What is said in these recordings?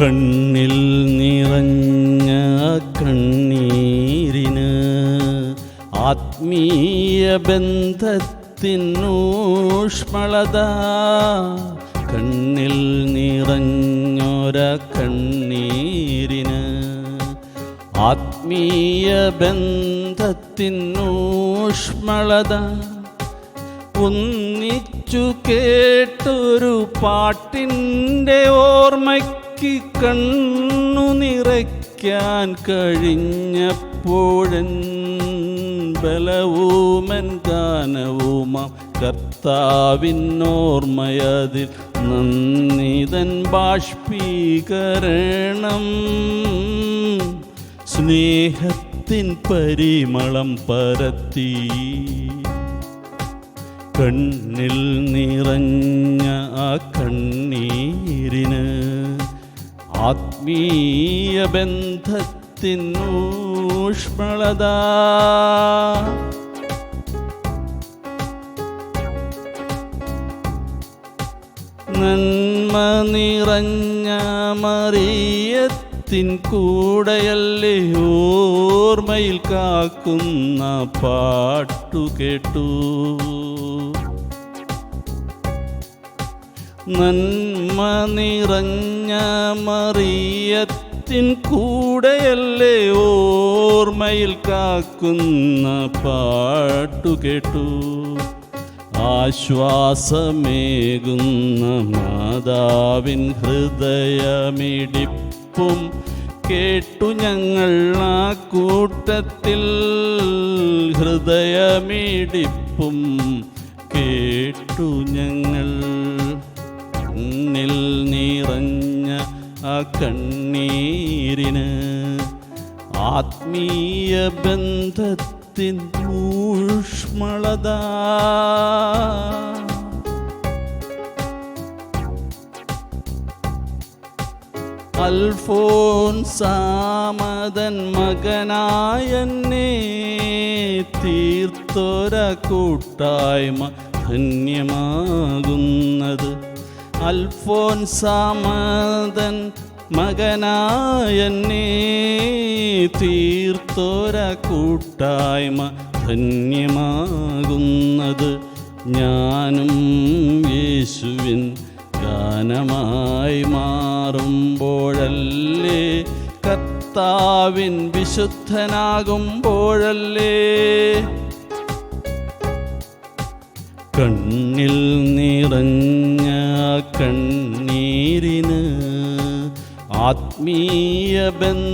കണ്ണിൽ നിറഞ്ഞ കണ്ണീരിന് ആത്മീയ ബന്ധത്തിനൂഷ്മളത. കണ്ണിൽ നിറഞ്ഞൊര കണ്ണീരിന് ആത്മീയ ബന്ധത്തിനൂഷ്മളത. ഒന്നിച്ചു കേട്ടൊരു പാട്ടിന്റെ ഓർമ്മയ്ക്ക് കണ്ണു നിറയ്ക്കാൻ കഴിഞ്ഞപ്പോഴൻ ബലവുമൻ ഗാനവുമാം കർത്താവിനോർമ്മയതിൽ നന്ദിതൻ ബാഷ്പീകരണം. സ്നേഹത്തിൻ പരിമളം പരത്തി കണ്ണിൽ നിറഞ്ഞ ആ കണ്ണീരിന് ആത്മീയ ബന്ധത്തിൻ ഊഷ്മളത. നന്മ നിറഞ്ഞ മറിയത്തിൻ കൂടെയല്ലേ ഓർമ്മയിൽ കാക്കുന്ന പാട്ടു കേട്ടു നന്മ നിറഞ്ഞ മറിയത്തിൻ കൂടെയല്ലേ ഓർമ്മയിൽ കാക്കുന്ന പാട്ടു കേട്ടു. ആശ്വാസമേകുന്ന മാതാവിൻ ഹൃദയമിടിപ്പും കേട്ടു ഞങ്ങൾ ആ കൂട്ടത്തിൽ. ഹൃദയമിടിപ്പും കേട്ടു ഞങ്ങൾ. കണ്ണിൽ നിറഞ്ഞ ആ കണ്ണീരിന് ആത്മീയ ബന്ധത്തിൻ ഊഷ്മളത. അൽഫോൻസാമതൻ മകനായെന്നെ തീർത്തൊര കൂട്ടായ്മ ധന്യമാകുന്നത്. അൽഫോൻസാമതൻ മകനായ തീർത്തോര കൂട്ടായ്മ ധന്യമാകുന്നത് ഞാനും യേശുവിൻ ഗാനമായി മാറുമ്പോഴല്ലേ കർത്താവിൻ വിശുദ്ധനാകുമ്പോഴല്ലേ? കണ്ണിൽ നിറഞ്ഞ കണ്ണീരിന് ആത്മീയ ബന്ധത്തിനൂഷ്മളത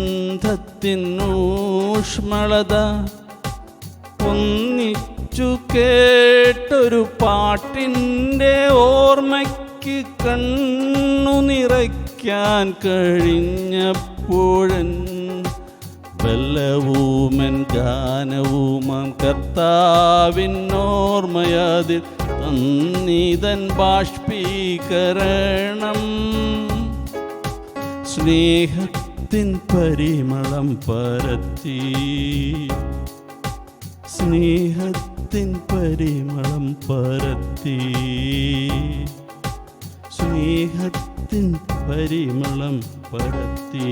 ഒന്നിച്ചു കേട്ടൊരു പാട്ടിന്റെ ഓർമ്മയ്ക്ക് കണ്ണു നിറയ്ക്കാൻ കഴിഞ്ഞപ്പോഴൻ ബലവുമൻ ഗാനവുമാം കർത്താവിനോർമ്മയതിൽ തന്നിതൻ ബാഷ്പീകരണം. സ്നേഹത്തിൻ പരിമളം പരത്തി. സ്നേഹത്തിൻ പരിമളം പരത്തി. സ്നേഹത്തിൻ പരിമളം പരത്തി.